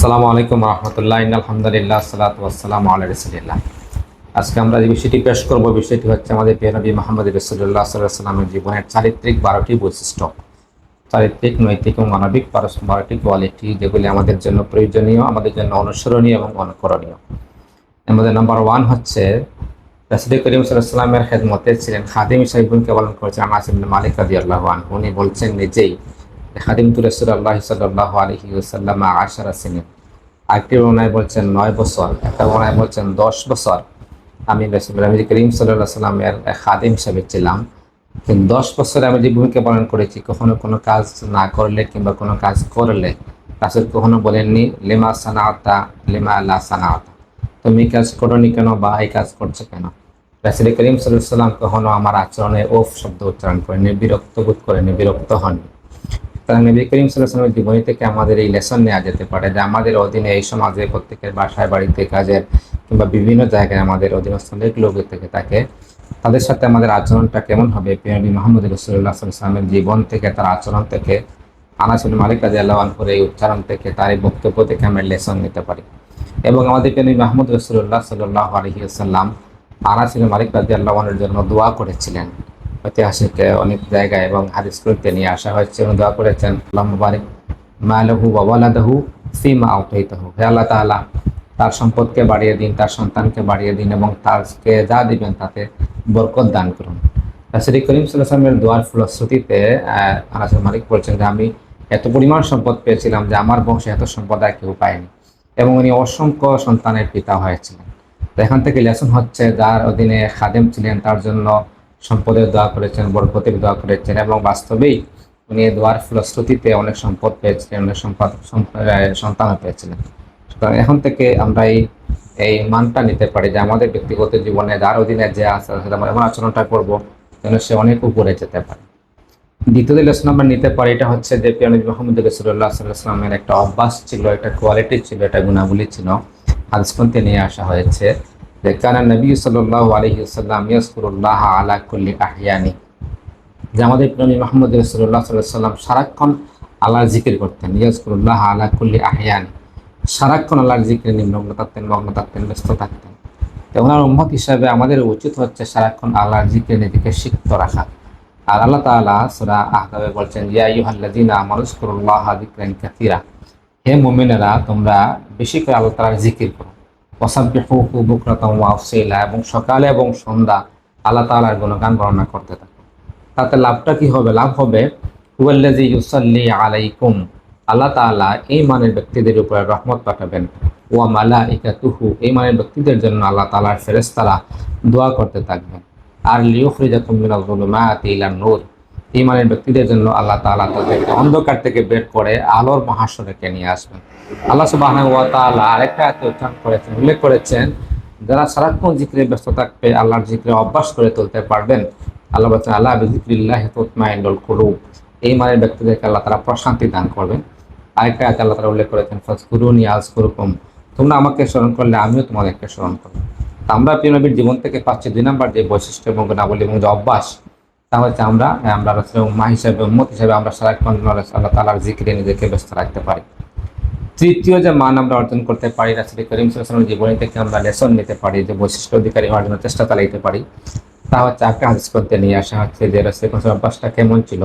আসসালামু আলাইকুম রহমতুল্লাহ আলহামদুলিল্লাহ সালাত ওয়াসালাম আল্লাহ আজকে আমরা যে বিষয়টি পেশ করব, বিষয়টি হচ্ছে আমাদের পেনবী মোহাম্মদ রসুল্লাহ সাল্লামের জীবনের চারিত্রিক বারোটি বৈশিষ্ট্য। চারিত্রিক, নৈতিক এবং মানবিক বারোটি কোয়ালিটি যেগুলি আমাদের জন্য প্রয়োজনীয়, আমাদের জন্য অনুসরণীয় এবং অনুকরণীয়। আমাদের নাম্বার ওয়ান হচ্ছে, রাসুল করিম সাল্লামের খেদমতে ছিলেন খাদিম সাহিবুলকে পালন করেছেন আনাসিম মালিক রাদি আল্লাহ উনি বলছেন নিজেই খাদিম তু রসুল আল্লাহ সাল্লাহ আলহি ওসাল্লাম আশারা সিনিন। আরেকটি বর্ণায় বলছেন নয় বছর, একটা বর্ণায় বলছেন দশ বছর। আমি রসুল করিম সাল্লাহ সাল্লামের খাদিম হিসেবে ছিলাম। কিন্তু দশ বছরে আমি যে ভূমিকা পালন করেছি, কখনো কোনো কাজ না করলে কিংবা কোনো কাজ করলে রাসুল কখনো বলেননি, লেমা সানাতা লেমা আল্লাহ সানাতা তুমি কাজ করনি কেন বা এই কাজ করছ কেন? রাসুল করিম সাল্লাহ সাল্লাম কখনো আমার আচরণে ওফ শব্দ উচ্চারণ করেনি বিরক্ত বোধ করেনি বিরক্ত হননি। সুতরাং নবী করিম সাল্লামের জীবনী থেকে আমাদের এই লেসন নেওয়া যেতে পারে যে আমাদের অধীনে এই সমাজে প্রত্যেকের বাসায়, বাড়িতে, কাজের কিংবা বিভিন্ন জায়গায় আমাদের অধীনস্থ অনেক লোক থেকে থাকে। তাদের সাথে আমাদের আচরণটা কেমন হবে? পিয়াবি মোহাম্মদ রসুল্লাহ সাল্লামের জীবন থেকে, তার আচরণ থেকে আনাসুল মালিক রাজি আল্লাহর এই উচ্চারণ থেকে, তার এই বক্তব্য থেকে আমরা লেসন নিতে পারি। এবং আমাদের পিয়াবি মাহমুদ রসুল্লাহ সাল্লাহ আলহি আসাল্লাম আনাসুল মালিক রাজি আল্লাহনের জন্য দোয়া করেছিলেন। ঐতিহাসিক অনেক জায়গায় এবং হাদিস নিয়ে আসা হয়েছে। এবং দোয়া করেছেন আল্লাহ মুবারিক মালহু বাবালাদাহু সিমা আউতাইতাহু হে আল্লাহ তাআলা, তার সম্পদকে বাড়িয়ে দিন, তার সন্তানকে বাড়িয়ে দিন এবং তারকে যা দিবেন তাতে বরকত দান করুন। রাসুল করিম সাল্লামের দোয়ার ফলশ্রুতিতে আনাস মালিক বলছেন যে, আমি এত পরিমাণ সম্পদ পেয়েছিলাম যে আমার বংশে এত সম্পদ আর কেউ পায়নি এবং উনি অসংখ্য সন্তানের পিতা হয়েছিলেন। তো এখান থেকে লেসন হচ্ছে, যার অধীনে খাদেম ছিলেন, তার জন্য সম্পদের দোয়া করেছেন, বরকতের দোয়া করেছেন এবং বাস্তবেই উনি দোয়ার ফলশ্রুতিতে অনেক সম্পদ পেয়েছিলেন, অনেক সম্পদ সন্তানও পেয়েছিলেন। সুতরাং এখন থেকে আমরা এই এই মানটা নিতে পারি যে আমাদের ব্যক্তিগত জীবনে যার অধীনে যে আছে সেটা আমরা এমন আচরণটা করব যেন সে অনেক উপরে যেতে পারে। দ্বিতীয় লেসন আমরা নিতে পারি, এটা হচ্ছে যে পিয়ানবী মোহাম্মদ রসুল্লাহ সাল্লাহামের একটা অভ্যাস ছিল, একটা কোয়ালিটি ছিল, একটা গুণাবলী ছিল। হাদিসপন্থে নিয়ে আসা হয়েছে। কানা নবী সাল্লাহ আলহি সাল্লাম ইয়াসকুরুল্লাহ আলা কুল্লি আহিয়ানি যে আমাদের প্রেমী মোহাম্মদ রসুল্লাহ সাল্লাম সারাক্ষণ আল্লাহর জিকির করতেন ইয়াসকুরুল্লাহ আলা কুল্লি আহিয়ানি সারাক্ষণ আল্লাহর জিকিরে নিম্নগ্ন থাকতেন, মগ্ন থাকতেন, ব্যস্ত থাকতেন। ওনার উম্মত হিসাবে আমাদের উচিত হচ্ছে সারাক্ষণ আল্লাহর জিকিরে নিজেকে সিক্ত রাখা। আর আল্লাহ তাআলা সূরা আহকাবে বলছেন, ইয়া আইয়ুহাল্লাযীনা আমানুযকুরুল্লাহ যিকরান কাসীরা। হে মুমিনেরা, তোমরা বেশি করে আল্লাহ তাআলার জিকির করো। ওয়াসাব্বিহুহু বুকরাতাও ওয়া আসীলা এবং সকালে এবং সন্ধ্যা আল্লাহ তাআলার গুণগান বর্ণনা করতে থাকো তাতে লাভটা কি হবে? লাভ হবে, হুয়াল্লাযী ইউসাল্লি আলাইকুম আল্লাহ তাআলা এই মানের ব্যক্তিদের উপরে রহমত পাঠাবেন। ওয়া মালা ইকা তুহু এই মানের ব্যক্তিদের জন্য আল্লাহ তাআলার ফেরেশতারা দোয়া করতে থাকবেন। আর লিউখরিজাকুম মিনাল যুলুমাতি ইলান নূর ইমানের ব্যক্তিদের জন্য আল্লাহ তাআলা তাদেরকে অন্ধকার থেকে বের করে আলোর মহাসড়কে নিয়ে আসবেন। আল্লাহ ওয়া আরেকটা উচ্চারণ করেছেন, উল্লেখ করেছেন, যারা সারাক্ষণ জিক্রে ব্যস্ত থাকবে আল্লাহর জিক্রে অভ্যাস করে তুলতে পারবেন, আল্লাহ বলছেন, আল্লাহ বিজিক্রিল্লাহ তুতমাইনুল কুলুব। এই মানের ব্যক্তিদেরকে আল্লাহ তারা প্রশান্তি দান করবেন। আরেকটা আয়াতে আল্লাহ তারা উল্লেখ করেছেন, ফাজকুরুনি আজকুরুকুম তোমরা আমাকে স্মরণ করলে আমিও তোমাদেরকে স্মরণ করব। আমরা প্রিয় নবীর জীবন থেকে পাচ্ছি দুই নম্বর যে বৈশিষ্ট্য এবং গুণাবলী এবং যে অভ্যাস তা হচ্ছে আমরা আমরা উম্মা হিসাবে, উম্মত হিসাবে আমরা সারাক্ষণ আল্লাহ তালার জিকিরে নিজেকে ব্যস্ত রাখতে পারি। তৃতীয় যে মান আমরা অর্জন করতে পারি রাসুল করিম সাল্লামের জীবনী থেকে আমরা লেসন নিতে পারি, যে বৈশিষ্ট্য অধিকারী হওয়ার জন্য চেষ্টা চালাইতে পারি। তা হচ্ছে একটা হাদিস করতে নিয়ে আসা হচ্ছে যে রসুল অভ্যাসটা কেমন ছিল।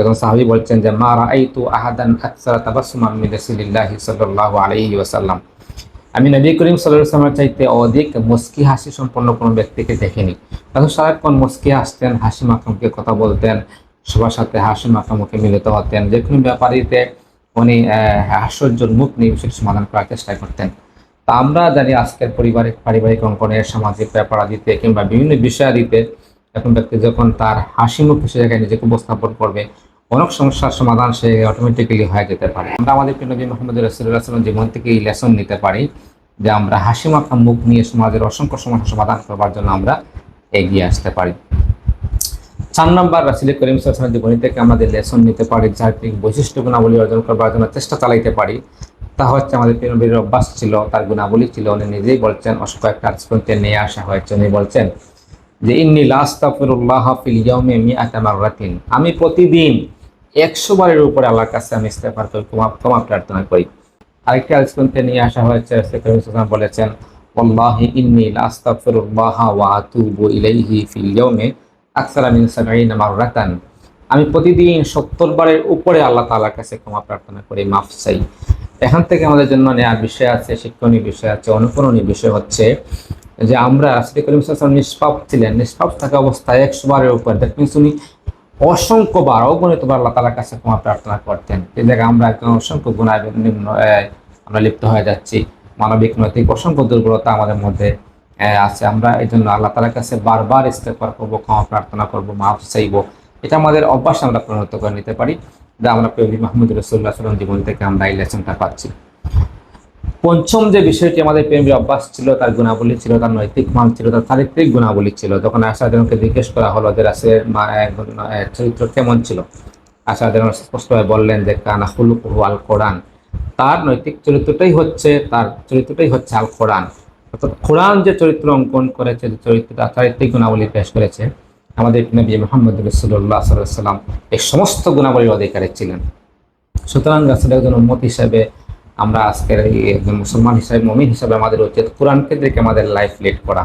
এবং সাহাবি বলছেন যে, মা রাআইতু আহাদান আকসারা তাবাসসুমান মিন রাসূলিল্লাহি আলাইহি ওয়াসাল্লাম। আমি নবী করিম সাল্লামের চাইতে অধিক মুস্কি হাসি সম্পন্ন কোনো ব্যক্তিকে দেখিনি। তখন সারাক্ষণ মুস্কি হাসতেন হাসি মাখামুখে কথা বলতেন সবার সাথে হাসি মাখামুখে মিলিত হতেন যে কোনো ব্যাপারিতে উনি আহ, মুখ নিয়ে বিষয়টি সমাধান করার চেষ্টা করতেন। তা আমরা জানি আজকের পারিবারিক পারিবারিক অঙ্কনের সামাজিক ব্যাপার দিতে কিংবা বিভিন্ন বিষয় দিতে এখন ব্যক্তি যখন তার হাসি মুখ সে জায়গায় নিজেকে উপস্থাপন করবে অনেক সমস্যার সমাধান সে অটোমেটিক্যালি হয়ে যেতে পারে। আমরা আমাদের নবী মোহাম্মদ রসুল্লাহ সাল্লাম জীবন থেকে এই লেসন নিতে পারি। যে আমরা হাসি মাখা মুখ নিয়ে সমাজের অসংখ্য সমস্যা সমাধান করবার জন্য আমরা এগিয়ে আসতে পারি। চার নম্বর, রাসিল করিম সাল্লামের জীবনী থেকে আমাদের লেসন নিতে পারি চারিত্রিক বৈশিষ্ট্য গুণাবলী অর্জন করবার জন্য চেষ্টা চালাইতে পারি, তা হচ্ছে আমাদের প্রিয় নবীর অভ্যাস ছিল, তার গুণাবলী ছিল, উনি নিজেই বলছেন একটা আজপন্থে নিয়ে আসা হয়েছে, উনি বলছেন যে, ইন্নি লাস্তাফিরুল্লাহ আমি প্রতিদিন একশো বারের উপরে আল্লাহর কাছে আমি ইস্তেগফার করি ক্ষমা প্রার্থনা করি। আরেকটি গ্রন্থে নিয়ে আসা হয়েছে ওয়াসাল্লাম বলেছেন, ওয়াল্লাহি ইন্নী লাআস্তাগফিরুল্লাহ ওয়া আতুবু ইলাইহি ফিল ইয়াউমি আকসারা মিন সাবঈনা মাররাতান। আমি প্রতিদিন সত্তর বারের উপরে আল্লাহ তাআলার কাছে ক্ষমা প্রার্থনা করি, মাফ চাই। এখান থেকে আমাদের জন্য নেওয়ার বিষয় আছে, শিক্ষণীয় বিষয় আছে, অনুকরণীয় বিষয় হচ্ছে যে আমরা রাসূল করিম নিষ্পাপ ছিলেন। নিষ্পাপ থাকা অবস্থায় একশো বারের উপর দ্যাট মিনস উনি অসংখ্যবার, অগণিতবার আল্লাহ তালার কাছে ক্ষমা প্রার্থনা করতেন। জায়গায় আমরা একজন অসংখ্য গুণায় নিম্ন আমরা লিপ্ত হয়ে যাচ্ছি। মানবিক, নৈতিক অসংখ্য দুর্বলতা আমাদের মধ্যে আছে। আমরা এই জন্য আল্লাহ তালার কাছে বারবার ইস্তেফার করব, ক্ষমা প্রার্থনা করব, মাফ চাইব। এটা আমাদের অভ্যাস আমরা পরিণত করে নিতে পারি। যা আমরা কবি মাহমুদ রসুল্লাহ সাল্লাম জীবন থেকে আমরা এই লেসনটা পাচ্ছি। পঞ্চম যে বিষয়টি আমাদের প্রেমের অভ্যাস ছিল, তার গুণাবলী ছিল, তার নৈতিক মান ছিল, তার চারিত্রিক গুণাবলী ছিল। যখন আশাদনকে জিজ্ঞেস করা হলো যে রাসের চরিত্র কেমন ছিল? আশাদন স্পষ্টভাবে বললেন যে, কানা আল কোরআন। তার নৈতিক চরিত্রটাই হচ্ছে, তার চরিত্রটাই হচ্ছে আল কোরআন। অর্থাৎ কোরআন যে চরিত্র অঙ্কন করেছে, যে চরিত্রটা চারিত্রিক গুণাবলী পেশ করেছে, আমাদের নবী মোহাম্মদ রসুল্লাহ সাল্লাম এই সমস্ত গুণাবলীর অধিকারী ছিলেন। সুতরাং রাসুল একজন উন্মত হিসাবে আমরা আজকের একজন মুসলমান হিসাবে, মমিন হিসাবে আমাদের উচিত কোরআন কেন্দ্রিক আমাদের লাইফ লিড করা।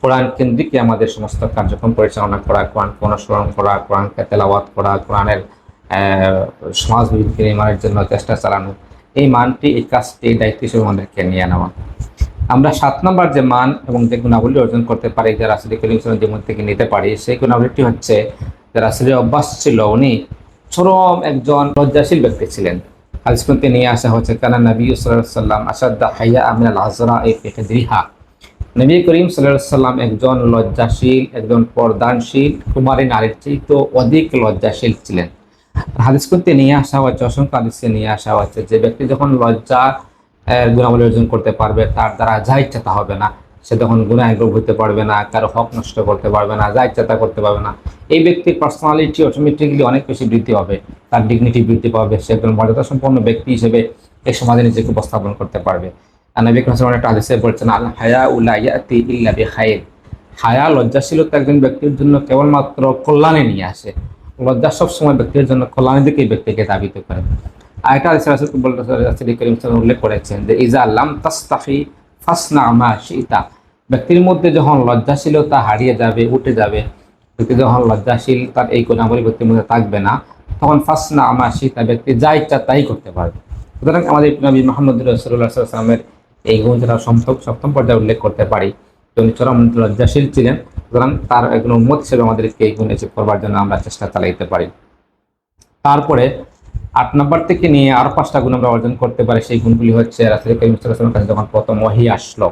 কোরআন কেন্দ্রিক আমাদের সমস্ত কার্যক্রম পরিচালনা করা কোরআনকে অনুসরণ করা, কোরআনকে তেলাওয়াত করা, কোরআনের সমাজ বিরোধী নির্মাণের জন্য চেষ্টা চালানো। এই মানটি, এই কাজটি, এই দায়িত্ব হিসেবে আমাদেরকে নিয়ে নেওয়া। আমরা সাত নম্বর যে মান এবং যে গুণাবলী অর্জন করতে পারি, যা রাসুল করিম সাল্লাম জীবন থেকে নিতে পারি, সেই গুণাবলীটি হচ্ছে যে রাসুলের অভ্যাস ছিল, উনি চরম একজন লজ্জাশীল ব্যক্তি ছিলেন। হাদিসকে নিয়ে আসা হচ্ছে কানা নবী সাল্লাম আসাদ্দা হাইয়া আমিনাল আজরা এই ফেহদিহা নবী করিম সাল্লাহ সাল্লাম একজন লজ্জাশীল, একজন পর্দানশীল, কুমারী নারীর চেয়ে অধিক লজ্জাশীল ছিলেন। হাদিস করতে নিয়ে আসা হচ্ছে অসংখ্য হাদিসে নিয়ে আসা হচ্ছে যে ব্যক্তি যখন লজ্জা গুণাবলী অর্জন করতে পারবে, তার দ্বারা যা ইচ্ছা তা হবে না। সে তখন গুণায় গ্রহ হতে পারবে না, কারও হক নষ্ট করতে পারবে না, যা ইচ্ছা তা করতে পারবে না। এই ব্যক্তির পার্সোনালিটি অটোমেটিকলি অনেক বেশি বৃদ্ধি পাবে, তার ডিগনিটি বৃদ্ধি পাবে, সে একজন মর্যাদা সম্পন্ন ব্যক্তি হিসেবে এই সমাজে নিজেকে উপস্থাপন করতে পারবে। নবী করিম সাল্লাল্লাহু আলাইহি বলছেন, আল হায়া উলা ইয়াতি ইল্লা বিখাইর। হায়া লজ্জাশীলতা একজন ব্যক্তির জন্য কেবলমাত্র কল্যাণে নিয়ে আসে। লজ্জা সবসময় ব্যক্তির জন্য কল্যাণের দিকে ব্যক্তিকে দাবিত করে। আরেকটা হাদিসে রাসূল উল্লেখ করেছেন যে, ইজা লাম তাস্তাফি ফাসনা মা শিতা ব্যক্তির মধ্যে যখন লজ্জাশীলতা হারিয়ে যাবে, উঠে যাবে, ব্যক্তি যখন লজ্জাশীল, তার এই গুণাবলী ব্যক্তির মধ্যে থাকবে না, তখন ফাসনা আমা শিতা ব্যক্তি যা ইচ্ছা তাই করতে পারবে। সুতরাং আমাদের নবী মোহাম্মদ রসুল্লাহ সাল্লামের এই গুণ যেটা সপ্তম সপ্তম পর্যায়ে উল্লেখ করতে পারি। তিনি চরম লজ্জাশীল ছিলেন, সুতরাং তার একজন উন্মত হিসেবে আমাদেরকে এই গুণ করবার জন্য আমরা চেষ্টা চালাইতে পারি। তারপরে আট নম্বর থেকে নিয়ে আরও পাঁচটা গুণ আমরা অর্জন করতে পারি, সেই গুণগুলি হচ্ছে রাসুল করিম সাল্লামের কাছে যখন প্রথম ওহি আসলো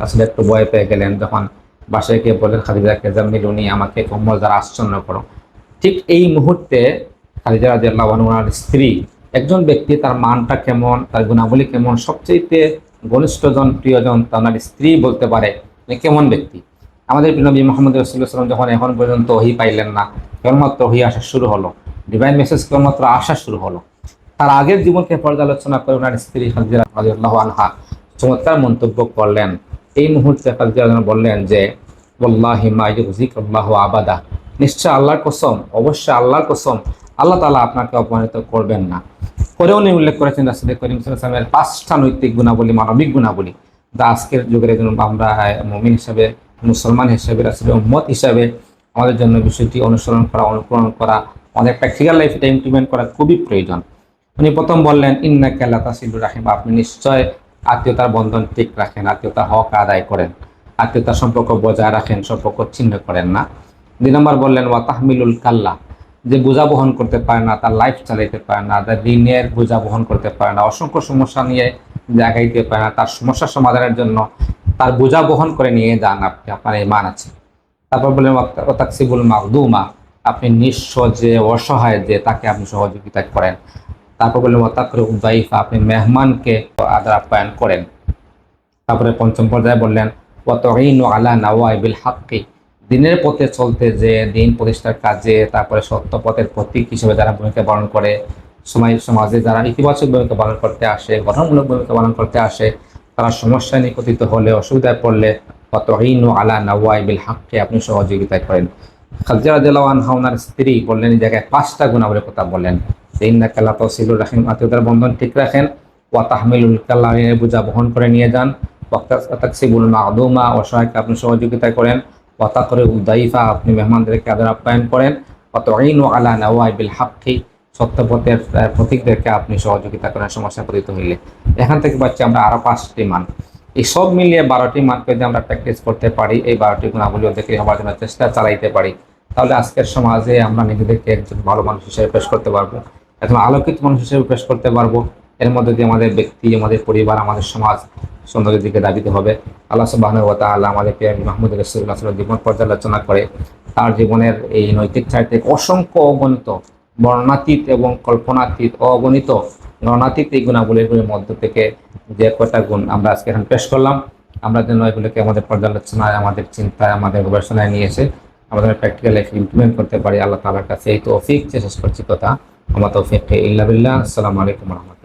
আসলে একটু ভয় পেয়ে গেলেন, যখন বাসায় গিয়ে বললেন খাদিজাকে জামিল উনি আমাকে কম্বল দ্বারা আশ্চর্য করো। ঠিক এই মুহূর্তে খাদিজা রাজিয়াল্লাহ ওনার স্ত্রী, একজন ব্যক্তি তার মানটা কেমন, তার গুণাবলী কেমন সবচেয়ে ঘনিষ্ঠজন, প্রিয়জন তার স্ত্রী বলতে পারে উনি কেমন ব্যক্তি? আমাদের নবী মোহাম্মদ রসুল্লাহ সাল্লাম যখন এখন পর্যন্ত ওহি পাইলেন না, কেবলমাত্র ওহি আসা শুরু হলো ডিভাইন মেসেজ কেবলমাত্র আসা শুরু হলো। তার আগের জীবনকে পর্যালোচনা করে ওনার স্ত্রী খাদিজা আনহা চমৎকার মন্তব্য করলেন। এই মুহূর্তে খাদিজা বললেন যে ইউযিকুল্লাহু আবাদা। নিশ্চয় আল্লাহর কসম, অবশ্যই আল্লাহর কসম। আল্লাহ তালা আপনাকে অপমানিত করবেন না। পরে উনি উল্লেখ করেছেন রাসূল করিম ওয়াসাল্লামের পাঁচটা নৈতিক গুণাবলী, মানবিক গুণাবলী। যা আজকের যুগের একজন আমরা মুমিন হিসাবে, মুসলমান হিসাবে, রাসূলের উম্মত হিসাবে আমাদের জন্য বিষয়টি অনুসরণ করা, অনুকরণ করা আমাদের প্র্যাকটিক্যাল লাইফ এটা ইমপ্লিমেন্ট করা খুবই প্রয়োজন। উনি প্রথম বললেন ইন্না কেল্লা তাসিলুর রাহিম আপনি নিশ্চয় আত্মীয়তার বন্ধন ঠিক রাখেন আত্মীয়তার হক আদায় করেন, আত্মীয়তার সম্পর্ক বজায় রাখেন, সম্পর্ক ছিন্ন করেন না। দুই নম্বর বললেন, ওয়া তাহমিলুল কাল্লা যে বোঝা বহন করতে পারে না, তার লাইফ চালাইতে পারে না, তার ঋণের বোঝা বহন করতে পারে না, অসংখ্য সমস্যা নিয়ে জাগাইতে পারে না, তার সমস্যা সমাধানের জন্য তার বোঝা বহন করে নিয়ে যান আপনি, আপনার এই মান আছে। তারপর বললেন ওতাকসিবুল মাকদুমা আপনি নিঃস্ব যে অসহায় যে তাকে আপনি সহযোগিতা করেন, তারপর বললেন ওতাকর উদ্দাইফা আপনি মেহমানকে আদর আপ্যায়ন করেন। তারপরে পঞ্চম পর্যায়ে বললেন ওয়াতঈনু আলা নাওয়াইবিল হাক্কি দিনের পথে চলতে যে দিন প্রতিষ্ঠার কাজে, তারপরে সত্য পথের প্রতীক হিসেবে যারা ভূমিকা পালন করে, সময়, সমাজে যারা ইতিবাচক ভূমিকা পালন করতে আসে, গঠনমূলক ভূমিকা পালন করতে আসে, তারা সমস্যায় নিকটিত হলে, অসুবিধায় পড়লে ওয়াতঈনু আলা নাওয়াইবিল হাক্কি আপনি সহযোগিতা করেন। খাজা হাওনার স্ত্রী বললেন, এই জায়গায় পাঁচটা গুণাবলীর কথা বললেন। ইন্না কালা তসিলুর রাহিম আত্মীয়তার বন্ধন ঠিক রাখেন। ওয়া তাহমিলুল কাল্লামের বোঝা বহন করে নিয়ে যান। ওয়াক্তাকসিবুল মাদুমা অসহায়কে আপনি সহযোগিতা করেন। ওয়াতা করে উদাইফা আপনি মেহমানদেরকে আদর আপ্যায়ন করেন। অত আইন আলা নওয়াইবিল হাক্কি, সত্যপথের প্রতীকদেরকে আপনি সহযোগিতা করেন সমস্যা পতিত হইলে। এখান থেকে পাচ্ছি আমরা আরও পাঁচটি মান। এই সব মিলিয়ে বারোটি মানকে যদি আমরা প্র্যাকটিস করতে পারি, এই বারোটি গুণাবলী দেখে হওয়ার জন্য চেষ্টা চালাইতে পারি। তাহলে আজকের সমাজে আমরা নিজেদেরকে একজন ভালো মানুষ হিসেবে পেশ করতে পারব, একজন আলোকিত মানুষ হিসেবে পেশ করতে পারব। এর মধ্যে দিয়ে আমাদের ব্যক্তি, আমাদের পরিবার, আমাদের সমাজ সুন্দরের দিকে দাবিতে হবে। আল্লাহ সুবাহ আল্লাহ আমাদের প্রিয় মাহমুদ রসুল্লাহ জীবন পর্যালোচনা করে, তার জীবনের এই নৈতিক চারিত্রিক অসংখ্য অগণিত বর্ণাতীত এবং কল্পনাতীত, অগণিত গণাতীত এই গুণাবলীগুলির মধ্য থেকে যে কটা গুণ আমরা আজকে এখন পেশ করলাম, আমরা যেন এগুলোকে আমাদের পর্যালোচনায়, আমাদের চিন্তায়, আমাদের গবেষণায় নিয়ে এসে আমাদের প্র্যাকটিক্যাল লাইফে ইমপ্লিমেন্ট করতে পারি। আল্লাহ তালার কাছে এই তৌফিক শেষ করছি কথা আমার তৌফিক ইল্লা বিল্লাহ। আসসালামু আলাইকুম রহমতুল্লাহ।